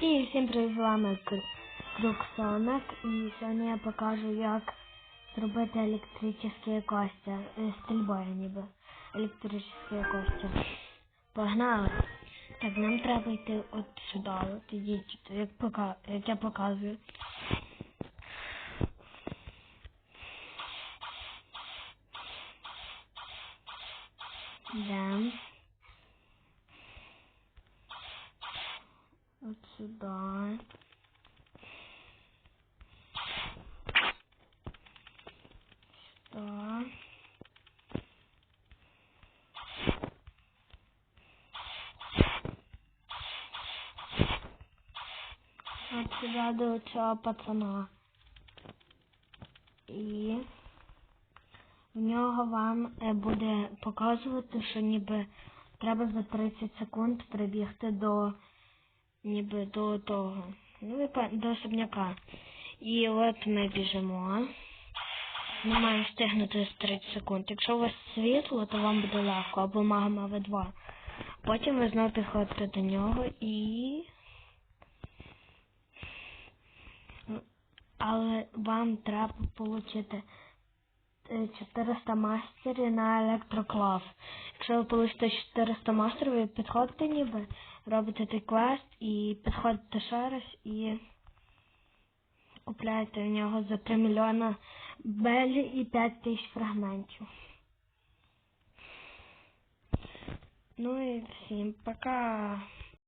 І всім привіт, з вами Крюксонок. І сьогодні я покажу, як зробити електричні кості. Е, Стрільбою ніби. Електричні кості. Погнали! Так, нам треба йти от сюди, от ідіть, як, пока, як я показую. Йдемо. От сюди. Сюди. От сюди до цього пацана. І в нього вам е, буде показувати, що ніби треба за 30 секунд прибігти до ніби до того. Ну, до особняка. І от ми біжимо. Ми маємо встигнути з 30 секунд. Якщо у вас світло, то вам буде легко, або магма В2. Потім ви знову підходите до нього і. Але вам треба отримати 400 мастерів на електроклав. Якщо ви получите 400 мастерів, ви підходите ніби, робите цей квест і підходите ще раз і купляєте в нього за 3 мільйона белі і 5 тисяч фрагментів. Ну і всім пока.